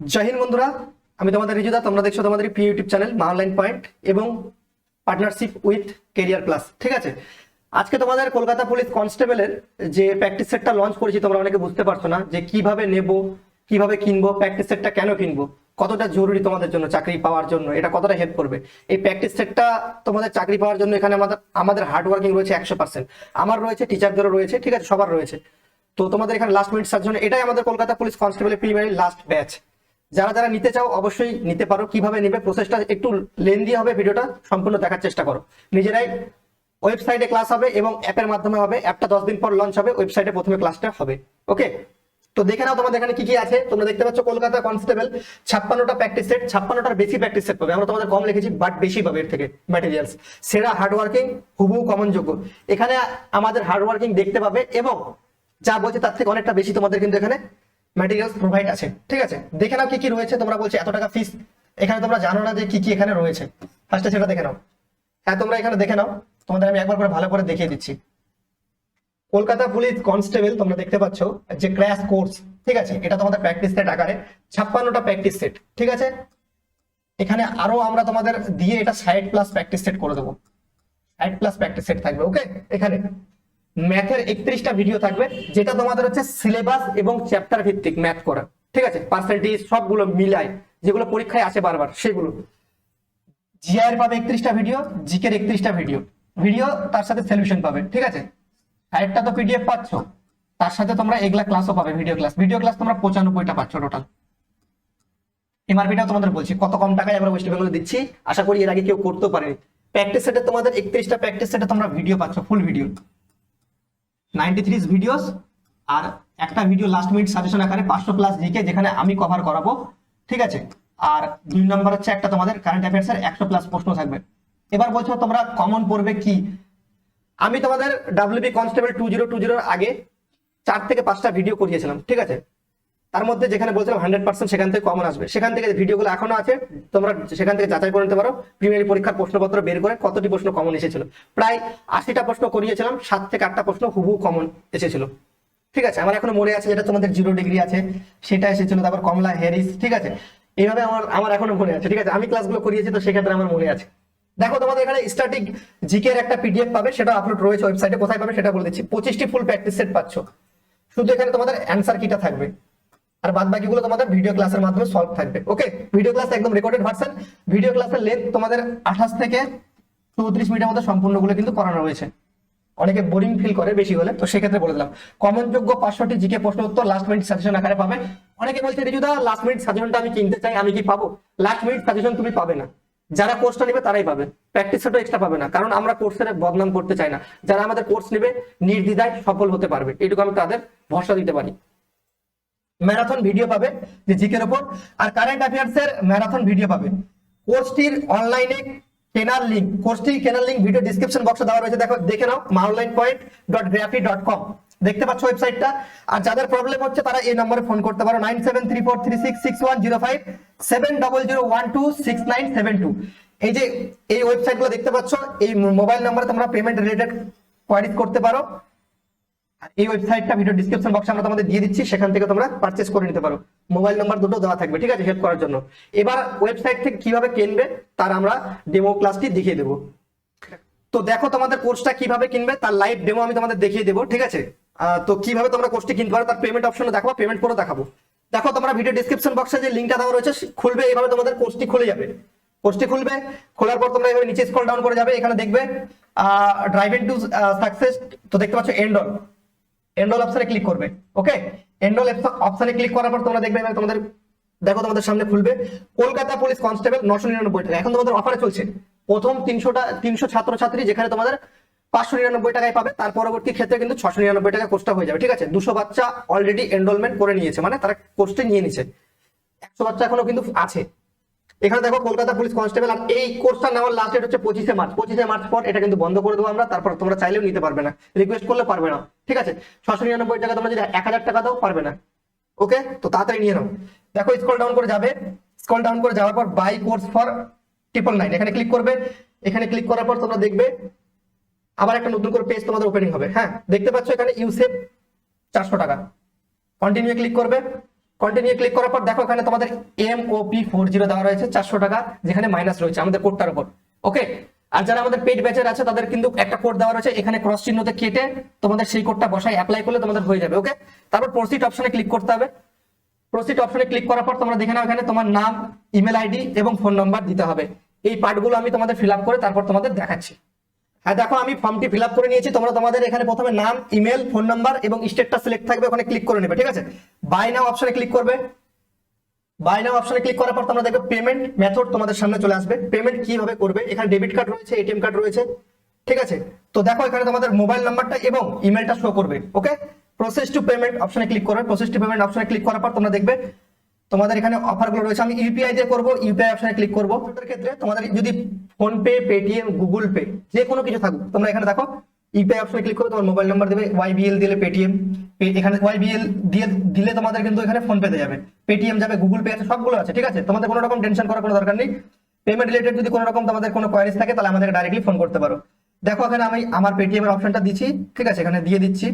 জয় হিন্দ বন্ধুরা, আমি তোমাদের রিজুদা, তোমরা দেখছ তোমাদের প্রিয় YouTube channel Maa online point এবং পার্টনারশিপ উইথ কেরিয়ার প্লাস, ঠিক আছে? আজকে তোমাদের কলকাতা পুলিশ কনস্টেবলের যে প্র্যাকটিস সেটটা লঞ্চ করেছি, তোমরা অনেকে বুঝতে পারছ না যে কীভাবে নেব, কীভাবে কিনবো, প্র্যাকটিস সেটটা কেন কিনবো, কতটা জরুরি তোমাদের জন্য চাকরি পাওয়ার জন্য, এটা কতটা হেল্প করবে? এই প্র্যাকটিস সেটটা তোমাদের চাকরি পাওয়ার জন্য এখানে আমাদের আমাদের হার্ড ওয়ার্কিং রয়েছে একশো পার্সেন্ট আমার রয়েছে টিচারদেরও রয়েছে, ঠিক আছে, সবার রয়েছে। তো তোমাদের এখানে লাস্ট মিনিট সার জন্য এটাই আমাদের কলকাতা পুলিশ কনস্টেবলের প্রিলিমিনারি লাস্ট ব্যাচ যারা যারা নিতে চাও, অবশ্যই নিতে পারো। কীভাবে নেবে প্রসেসটা একটু লেন্দি হবে ভিডিওটা। সম্পূর্ণ দেখার চেষ্টা করো। নিজেরাই ওয়েবসাইটে ক্লাস হবে এবং অ্যাপের মাধ্যমে হবে। অ্যাপটা দশ দিন পর লঞ্চ হবে ওয়েবসাইটে প্রথমে ক্লাসটা হবে। ওকে তো দেখে নাও তোমাদের এখানে কি কি আছে। তোমরা দেখতে পাচ্ছ কলকাতা কনস্টেবল ছাপ্পান্নটা প্র্যাকটিস সেট ছাপ্পান্নটার বেশি প্র্যাকটিস সেট পাবে। আমরা তোমাদের কম লিখেছি বাট বেশি পাবে এর থেকে ম্যাটেরিয়ালস সেরা হার্ডওয়ার্কিং হুবহু কমন যোগ্য। এখানে আমাদের হার্ডওয়ার্কিং দেখতে পাবে এবং যা বলছে তার থেকে অনেকটা বেশি তোমাদের কিন্তু এখানে ম্যাটেরিয়ালস প্রোভাইড আছে, ঠিক আছে? দেখে নাও কি কি রয়েছে, তোমরা বলছো এত টাকা ফিস এখানে তোমরা জানো না যে কি কি এখানে রয়েছে। ফার্স্টে সেটা দেখে নাও। হ্যাঁ তোমরা এখানে দেখে নাও। তোমাদের আমি একবার করে ভালো করে দেখিয়ে দিচ্ছি। কলকাতা পুলিশ কনস্টেবল, তোমরা দেখতে পাচ্ছ, যে ক্র্যাশ কোর্স ঠিক আছে? এটা তোমাদের প্র্যাকটিস সেট আকারে। ছাপ্পান্নটা প্র্যাকটিস সেট ঠিক আছে? এখানে আরও আমরা তোমাদের দিয়ে এটা সাইড প্লাস প্র্যাকটিস সেট করে দেবো। সাইড প্লাস প্র্যাকটিস সেট থাকবে ওকে এখানে। ম্যাথের একত্রিশটা ভিডিও থাকবে, যেটা তোমাদের হচ্ছে সিলেবাস এবং চ্যাপ্টার ভিত্তিক ম্যাথ করা। ঠিক আছে? পার্সেন্টেজ সবগুলো মিলায়, যেগুলো পরীক্ষায় আসে বারবার, সেগুলো। জিআইয়ের পাবে একত্রিশটা ভিডিও জিকের একত্রিশটা ভিডিও ভিডিও তার সাথে সলিউশন পাবে, ঠিক আছে? একটা তো পিডিএফ পাচ্ছ। তার সাথে তোমরা এগুলা ক্লাসও পাবে ভিডিও ক্লাস ভিডিও ক্লাস তোমরা পঁচানব্বইটা পাচ্ছ টোটাল এমআরপিটাও তোমাদের বলছি, কত কম টাকায় আমরা ওয়েস্ট বেঙ্গলে দিচ্ছি? আশা করি এর আগে কেউ করতেও পারেনি। প্র্যাকটিস সেটে তোমাদের একত্রিশটা প্র্যাকটিস সেটে তোমরা ভিডিও পাচ্ছ ফুল ভিডিও নাইনটি ভিডিওস আর একটা ভিডিও লাস্ট মিনিট সাজেশন আকারে পাঁচশো প্লাস জিকে যেখানে আমি কভার করাবো, ঠিক আছে? আর দুই নম্বর হচ্ছে একটা তোমাদের কারেন্ট অ্যাফেয়ার্সের একশো প্লাস প্রশ্ন থাকবে। এবার বলছো তোমরা কমন পড়বে কি? আমি তোমাদের WB constable two zero two জিরোর আগে চার থেকে পাঁচটা ভিডিও করিয়েছিলাম, ঠিক আছে? তার মধ্যে যেখানে বলছিলাম হান্ড্রেড পার্সেন্ট সেখান থেকে কমন আসবে। সেখান থেকে ভিডিওগুলো এখনও আছে, তোমরা সেখান থেকে যাচাই করে নিতে পারো। প্রিমিয়ারি পরীক্ষার প্রশ্নপত্র বের করে কতটি প্রশ্ন কমন এসেছিল। প্রায় আশিটা প্রশ্ন করিয়েছিলাম, সাত থেকে আটটা প্রশ্ন হুবু কমন এসেছিল। ঠিক আছে? আমার এখনও মনে আছে যেটা তোমাদের জিরো ডিগ্রি আছে, সেটা এসেছিল। তারপর কমলা হ্যারিস ঠিক আছে? এইভাবে আমার আমার এখনও মনে আছে, ঠিক আছে? আমি ক্লাসগুলো করিয়েছি তো সেক্ষেত্রে আমার মনে আছে। দেখো, তোমাদের এখানে স্ট্যাটিক জিকে এর একটা পিডিএফ পাবে, সেটা আপলোড রয়েছে ওয়েবসাইটে কোথায় পাবে সেটা বলে দিচ্ছি। পঁচিশটি ফুল প্র্যাকটিস সেট পাচ্ছ। শুধু এখানে তোমাদের অ্যান্সার কিটা থাকবে। আর বাদ বাকিগুলো তোমাদের ভিডিও ক্লাসের মাধ্যমে সলভ থাকবে। ওকে ভিডিও ক্লাস একদম রেকর্ডেড ভার্সন ভিডিও ক্লাসের লেন্থ তোমাদের আঠাশ থেকে চৌত্রিশ মিনিটের মধ্যে সম্পূর্ণগুলো কিন্তু করানো রয়েছে। অনেকে বোরিং ফিল করে বেশি হলে, তো সেক্ষেত্রে বলে দিলাম। কমন যোগ্য পাঁচশোটি জিকে প্রশ্ন উত্তর লাস্ট মিনিট সাজেশন আকারে পাবে। অনেকে বলছে, রিজুদা লাস্ট মিনিট সাজেশনটা আমি কিনতে চাই, আমি কি পাবো? লাস্ট মিনিট সাজেশন তুমি পাবে না। যারা কোর্সটা নেবে তারাই পাবে। প্র্যাকটিস সেটও এক্সট্রা পাবে না। কারণ আমরা কোর্সের বদনাম করতে চাই না। যারা আমাদের কোর্স নেবে, নির্দ্বিধায় সফল হতে পারবে। এটুকু আমি তাদের ভরসা দিতে পারি। ম্যারাথন ভিডিও পাবে যে জিকের উপর। আর কারেন্ট অ্যাফেয়ার্স এর ম্যারাথন ভিডিও পাবে। কোর্সটির অনলাইনে কেনার লিঙ্ক কোর্সটি কেনার লিঙ্ক ভিডিও ডিসক্রিপশন বক্সে দেওয়া রয়েছে। দেখো, দেখে নাও মাউনলাইন point dot graphy dot com দেখতে পাচ্ছ ওয়েবসাইটটা আর যাদের প্রবলেম হচ্ছে, তারা এই নম্বরে ফোন করতে পারো। Nine seven three four three six six one zero five seven double zero one two six nine seven two এই যে, এই ওয়েবসাইটগুলো দেখতে পাচ্ছ, এই মোবাইল নম্বরে তোমরা পেমেন্ট রিলেটেড কোয়ারিজ করতে পারো। এই ওয়েবসাইটটা ভিডিও ডিসক্রিপশন বক্সে আমরা তোমাদের দিয়ে দিচ্ছি, সেখান থেকে তোমরা পারচেস করে নিতে পারো। মোবাইল নাম্বার দুটো দেওয়া থাকবে, ঠিক আছে? হেল্প করার জন্য। এবার ওয়েবসাইট থেকে কীভাবে কিনবে, তার আমরা ডেমো ক্লাসটি দেখিয়ে দেবো। তো দেখো তোমাদের কোর্সটা কীভাবে কিনবে, তার লাইভ ডেমো আমি তোমাদের দেখিয়ে দেবো, ঠিক আছে? তো কীভাবে তোমরা কোর্সটি কিনতে পারো, তার পেমেন্ট অপশনে দেখাবো পেমেন্ট করে দেখাবো। দেখো তোমরা ভিডিও ডিসক্রিপশন বক্সে যে লিঙ্কটা দেওয়া রয়েছে খুলবে এইভাবে তোমাদের কোর্সটি খুলে যাবে। কোর্সটি খুলবে, খোলার পর তোমরা এভাবে নিচে স্ক্রল ডাউন করে যাবে, এখানে দেখবে ড্রাইভিং টু সাকসেস তো দেখতে পাচ্ছ এন্ডল এন্ডল অপশনে ক্লিক করবে ওকে এন্ডল অপশনে ক্লিক করার পর তোমরা দেখবে তোমাদের দেখো তোমাদের সামনে খুলবে, কলকাতা পুলিশ কনস্টেবল নশো নিরানব্বই টাকা এখন তোমাদের অফারে চলছে। প্রথম তিনশোটা তিনশো ছাত্রছাত্রী যেখানে তোমাদের পাঁচশো নিরানব্বই টাকায় পাবে, তার পরবর্তী ক্ষেত্রে কিন্তু ছশো নিরানব্বই টাকা কোর্সটা হয়ে যাবে, ঠিক আছে? দুশো বাচ্চা অলরেডি এনরোলমেন্ট করে নিয়েছে মানে তারা কোর্সটি নিয়ে নিছে একশো বাচ্চা এখনও কিন্তু আছে। এখানে দেখো কলকাতা পুলিশ কনস্টেবল, আর এই কোর্সটা নেওয়ার লাস্ট ডেট হচ্ছে পঁচিশে মার্চ। পঁচিশে মার্চ পর এটা কিন্তু বন্ধ করে দেবো আমরা, তারপর তোমরা চাইলেও নিতে পারবে না। রিকোয়েস্ট করলে পারবে না। ঠিক আছে? ছশো নিরানব্বই টাকা তোমরা যদি এক হাজার টাকা দাও, পারবে না। ওকে তো তাড়াতাড়ি নিয়ে নাও। দেখো স্কল ডাউন করে যাবে। স্কল ডাউন করে যাওয়ার পর buy course for triple nine এখানে ক্লিক করবে। এখানে ক্লিক করার পর তোমরা দেখবে, আবার একটা নতুন করে পেজ তোমাদের ওপেনিং হবে। হ্যাঁ? দেখতে পাচ্ছ এখানে ইউসেফ চারশো টাকা। কন্টিনিউ ক্লিক করবে। কন্টিনিউ ক্লিক করার পর দেখো এখানে তোমাদের M O P four zero দেওয়া রয়েছে, চারশো টাকা, যেখানে মাইনাস রয়েছে আমাদের কোডটার উপর। ওকে আর যারা আমাদের পেড ব্যাচের আছে, তাদের কিন্তু একটা কোড দেওয়া রয়েছে, এখানে ক্রস চিহ্নতে কেটে তোমাদের সেই কোডটা বসায় অ্যাপ্লাই করলে তোমাদের হয়ে যাবে ওকে তারপর প্রসিড অপশনে ক্লিক করতে হবে। প্রসিড অপশনে ক্লিক করার পর তোমরা দেখে নাও এখানে তোমার নাম ইমেল আইডি এবং ফোন নাম্বার দিতে হবে। এই পার্টগুলো আমি তোমাদের ফিল আপ করে তারপর তোমাদের দেখাচ্ছি। হ্যাঁ দেখো, আমি ফর্মটি ফিল করে নিয়েছি। তোমরা তোমাদের এখানে প্রথমে নাম, ইমেল, ফোন নাম্বার এবং স্টেটটা সিলেক্ট থাকবে, ওখানে ক্লিক করে নেবে, ঠিক আছে? বাই নাও অপশনে ক্লিক করবে। বাই নাও অপশনে ক্লিক করার পর তোমরা দেখবে পেমেন্ট মেথড তোমাদের সামনে চলে আসবে। পেমেন্ট কীভাবে করবে? এখানে ডেবিট কার্ড রয়েছে, এটিএম কার্ড রয়েছে, ঠিক আছে? তো দেখো, এখানে তোমাদের মোবাইল নাম্বারটা এবং ইমেলটা শো করবে, ওকে? প্রসেস টু পেমেন্ট অপশনে ক্লিক করবে। প্রসেস টু পেমেন্ট অপশনে ক্লিক করার পর তোমরা দেখবে তোমাদের এখানে অফারগুলো রয়েছে, আমি ইউপিআই দিয়ে করব ইউপিআই অপশনে ক্লিক করব। ক্ষেত্রে তোমাদের যদি PhonePe Paytm Google Pay যে কোনো কিছু থাকুক, তোমরা এখানে দেখো ইউপিআই অপশনে ক্লিক করে, তোমার মোবাইল নাম্বার দেবে ওয়াইবিএল দিলে পেটিএম এখানে ওয়াইবিএল দিয়ে, দিলে তোমাদের কিন্তু এখানে ফোন পেতে যাবে। পেটিএম যাবে গুগল পে আছে, সবগুলো আছে, ঠিক আছে? তোমাদের কোনো রকম টেনশন করার কোনো দরকার নেই। পেমেন্ট রিলেটেড যদি কোনো রকম তোমাদের কোনো কোয়ারিজ থাকে, তাহলে আমাদেরকে ডাইরেক্টলি ফোন করতে পারো। দেখো এখানে আমি আমার পেটিএম এর অপশনটা দিচ্ছি, ঠিক আছে? এখানে দিয়ে দিচ্ছি।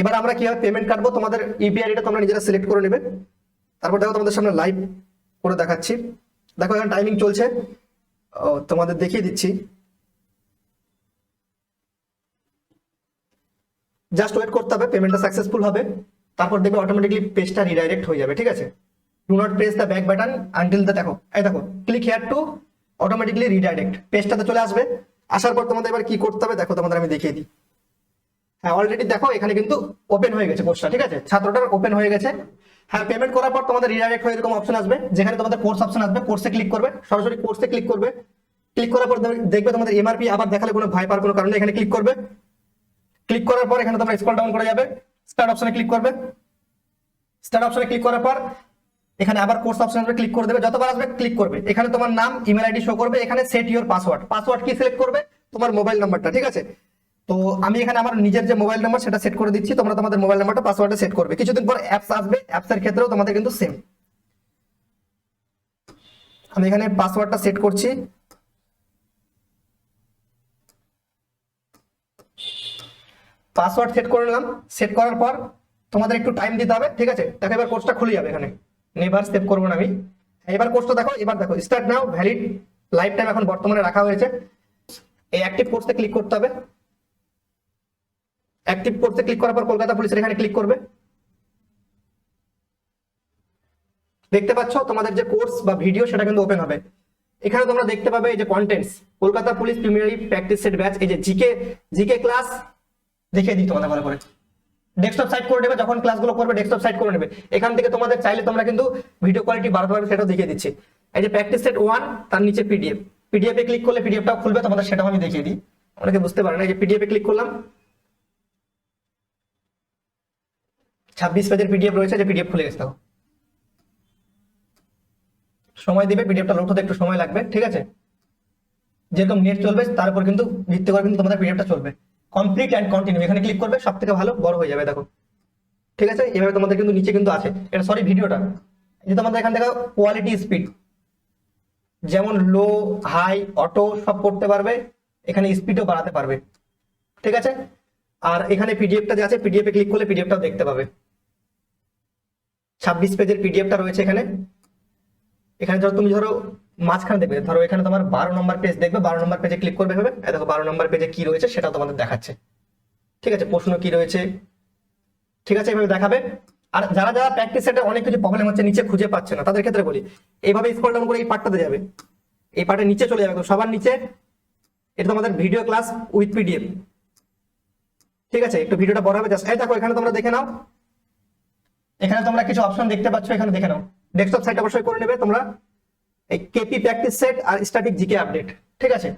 এবার আমরা কীভাবে পেমেন্ট কাটবো? তোমাদের ইউপিআই আইডিটা তোমরা নিজেরা সিলেক্ট করে নেবে। তারপর দেখো তোমাদের সামনে লাইভ করে দেখাচ্ছি। দেখো এখন টাইমিং চলছে। তোমাদের দেখিয়ে দিচ্ছি। জাস্ট ওয়েট করতে হবে পেমেন্টটা সাকসেসফুল হবে। তারপর দেখবে অটোমেটিকলি পেজটা রিডাইরেক্ট হয়ে যাবে, ঠিক আছে? Do not press the back button until the দেখো, এই দেখো click here to automatically redirect পেজটাতে চলে আসবে। আসার পর তোমাদের এবার কি করতে হবে? দেখো তোমাদের আমি দেখিয়ে দিই। হ্যাঁ অলরেডি দেখো, এখানে কিন্তু ওপেন হয়ে গেছে কোর্সটা ঠিক আছে? ছাত্রটার ওপেন হয়ে গেছে। হ্যাঁ পেমেন্ট করার পর তোমাদের রিডাইরেক্ট হয়ে এরকম অপশন আসবে, যেখানে তোমাদের কোর্স অপশন আসবে কোর্সে ক্লিক করবে, সরাসরি কোর্সে ক্লিক করবে। ক্লিক করার পর দেখবে তোমাদের এমআরপি আবার দেখালে কোনো ভয় পাওয়ার কোনো কারণে এখানে ক্লিক করবে। ক্লিক করার পর এখানে তোমরা স্ক্রল ডাউন করে যাবে স্টার্ট অপশনে ক্লিক করবে। স্টার্ট অপশনে ক্লিক করার পর এখানে আবার কোর্স অপশন আসবে ক্লিক করে দেবে, যতবার আসবে ক্লিক করবে। এখানে তোমার নাম ইমেল আইডি শো করবে, এখানে সেট ইওর পাসওয়ার্ড পাসওয়ার্ড কি সিলেক্ট করবে? তোমার মোবাইল নাম্বারটা ঠিক আছে? তো আমি এখানে আমার নিজের যে মোবাইল নাম্বার সেটা সেট করে দিচ্ছি, তোমরা তোমাদের মোবাইল নাম্বারটা পাসওয়ার্ডে সেট করবে। কিছুদিন পর অ্যাপস আসবে অ্যাপস এর ক্ষেত্রেও তোমাদের কিন্তু সেম আমি এখানে পাসওয়ার্ডটা সেট করছি। পাসওয়ার্ড সেট করে নিলাম। সেট করার পর তোমাদের একটু টাইম দিতে হবে, ঠিক আছে? দেখো এবার কোর্সটা খুলে যাবে এখানে। নেভার সেভ করব না আমি। এবার কোর্সটা দেখো, এবার দেখো start now valid lifetime এখন বর্তমানে রাখা হয়েছে। এই অ্যাক্টিভ কোর্সে ক্লিক করতে হবে। অ্যাক্টিভ কোর্সে ক্লিক করার পর কলকাতা পুলিশের এখানে ক্লিক করবে। দেখতে পাচ্ছ, তোমাদের যে কোর্স বা ভিডিও, সেটা কিন্তু ওপেন হবে। এখানে তোমরা দেখতে পাবে এই যে contents Kolkata police preliminary practice set batch এই যে জিকে জিকে ক্লাস দেখিয়ে দিই তোমাদের ভালো করে। ডেস্কটপ সাইট করে নেবে, যখন ক্লাসগুলো করবে ডেস্কটপ সাইট করে নেবে। এখান থেকে তোমাদের চাইলে তোমরা কিন্তু ভিডিও কোয়ালিটি বাড়াতে পারবে সেটাও দেখিয়ে দিচ্ছি। এই যে প্র্যাকটিস সেট ওয়ান তার নিচে পিডিএফ পিডিএফ এ ক্লিক করলে পিডিএফটাও খুলবে, তোমাদের সেটাও আমি দেখিয়ে দিই। অনেকে বুঝতে পারে না, এই যে পিডিএফ এ ক্লিক করলাম। ছাব্বিশ পেজের পিডিএফ রয়েছে, যে পিডিএফ খুলে গেছে। সময় দিবে পিডিএফটা লোড হতে একটু সময় লাগবে, ঠিক আছে? যেরকম নেট চলবে, তার উপর কিন্তু, ভিত্তি করে কিন্তু তোমাদের পিডিএফটা চলবে। কমপ্লিট অ্যান্ড কন্টিনিউ এখানে ক্লিক করবে সব থেকে ভালো, বড় হয়ে যাবে, দেখো। ঠিক আছে? এভাবে তোমাদের কিন্তু নিচে কিন্তু আছে। এটা সরি ভিডিওটা। যে তোমাদের এখান থেকে কোয়ালিটি স্পিড যেমন লো হাই অটো সব করতে পারবে, এখানে স্পিডও বাড়াতে পারবে। ঠিক আছে? আর এখানে পিডিএফটা যে আছে পিডিএফ ক্লিক করলে পিডিএফটাও দেখতে পাবে। ছাব্বিশ পেজের পিডিএফটা রয়েছে এখানে। এখানে ধরো তুমি ধরো মাঝখানে দেখবে, ধরো এখানে তোমার বারো নম্বর পেজ দেখবে, বারো নম্বর পেজে ক্লিক করবে হবে দেখো বারো নম্বর পেজে কি রয়েছে সেটা তোমাদের দেখাচ্ছে। ঠিক আছে, প্রশ্ন কি রয়েছে? ঠিক আছে, এভাবে দেখাবে। আর যারা যারা প্র্যাকটিস সেটে অনেক কিছু প্রবলেম হচ্ছে, নিচে খুঁজে পাচ্ছে না, তাদের ক্ষেত্রে বলি এইভাবে স্ক্রল ডাউন করে এই পার্টটাতে যাবে। এই পার্টের নিচে চলে যাবে, সবার নিচে। এটা তোমাদের ভিডিও ক্লাস উইথ পিডিএফ ঠিক আছে, একটু ভিডিওটা বড় হবে জাস্ট এই দেখো, এখানে তোমরা দেখে নাও। এখানে তোমরা কিছু অপশন দেখতে পাচ্ছ, এখানে দেখে নাও। ডেস্কটপ সাইট অবশ্যই করে নেবে, তোমরা এই কেপি প্র্যাকটিস সেট আর স্ট্যাটিক জিকে আপডেট ঠিক আছে?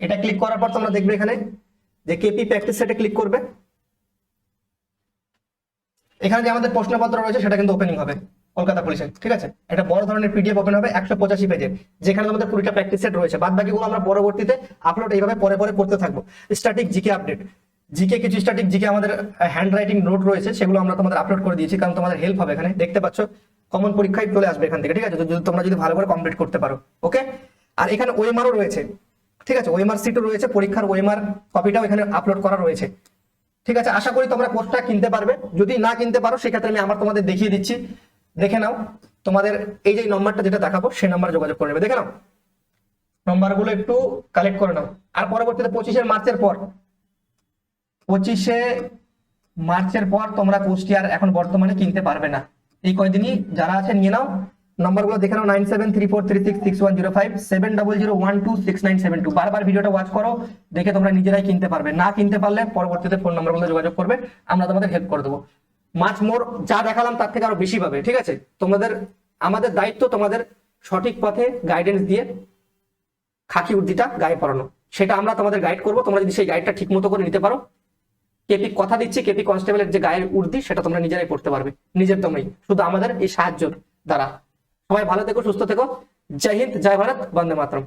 এটা ক্লিক করার পর তোমরা দেখবে এখানে যে কেপি প্র্যাকটিস সেটে ক্লিক করবে। এখানে যে আমাদের প্রশ্নপত্র রয়েছে, সেটা কিন্তু ওপেনিং হবে কলকাতা পুলিশের, ঠিক আছে? এটা বড় ধরনের পিডিএফ ওপেন হবে, একশো পঁচাশি পেজের যেখানে আমাদের কুড়িটা প্র্যাকটিস সেট রয়েছে। বাদ বাকিগুলো আমরা পরবর্তীতে আপলোড এইভাবে পরে পরে করতে থাকব। স্ট্যাটিক জিকে আপডেট জিকে কিছু স্ট্যাটিক জিকে আমাদের হ্যান্ড রাইটিং নোট রয়েছে, সেগুলো আমরা তোমাদের আপলোড করে দিয়েছি, কারণ তোমাদের হেল্প হবে এখানে। দেখতে পাচ্ছ কমন পরীক্ষায় চলে আসবে এখান থেকে, ঠিক আছে? যদি তোমরা যদি ভালো করে কমপ্লিট করতে পারো ওকে আর এখানে ওএমআরও রয়েছে, ঠিক আছে? ওএমআর সিটও রয়েছে, পরীক্ষার ওএমআর কপিটাও এখানে আপলোড করা রয়েছে। ঠিক আছে? আশা করি তোমরা কোর্সটা কিনতে পারবে। যদি না কিনতে পারো, সেক্ষেত্রে আমি আমার তোমাদের দেখিয়ে দিচ্ছি। দেখে নাও, তোমাদের এই যে নম্বরটা যেটা দেখাবো সেই নাম্বারে যোগাযোগ করে নেবে। দেখে নাও নম্বরগুলো একটু কালেক্ট করে নাও। আর পরবর্তীতে পঁচিশের মার্চের পর পঁচিশে মার্চের পর তোমরা কোর্সটি আর এখন বর্তমানে কিনতে পারবে না। এই কয়দিনই যারা আছে নিয়ে নাও। নম্বরগুলো দেখে নাও, nine seven three four three six six one zero five, seven double zero one two six nine seven two. বারবার ভিডিওটা ওয়াচ করো, দেখে তোমরা নিজেরাই কিনতে পারবে। না কিনতে পারলে পরবর্তীতে ফোন নম্বরগুলো যোগাযোগ করবে, আমরা তোমাদের হেল্প করে দেবো। মাছ মোর যা দেখালাম তার থেকে আরও বেশি পাবে, ঠিক আছে? তোমাদের, আমাদের দায়িত্ব তোমাদের সঠিক পথে গাইডেন্স দিয়ে খাকি উর্দিটা গায়ে পড়ানো সেটা আমরা তোমাদের গাইড করব, তোমরা যদি সেই গাইডটা ঠিক মতো করে নিতে পারো কেপি কথা দিচ্ছি কেপি কনস্টেবলের যে গায়ের উর্দি সেটা তোমরা নিজেরাই পড়তে পারবে। নিজের দমেই শুধু আমাদের এই সাহায্যের দ্বারা। সবাই ভালো থেকো, সুস্থ থেকো। জয় হিন্দ, জয় ভারত, বন্দে মাতরম।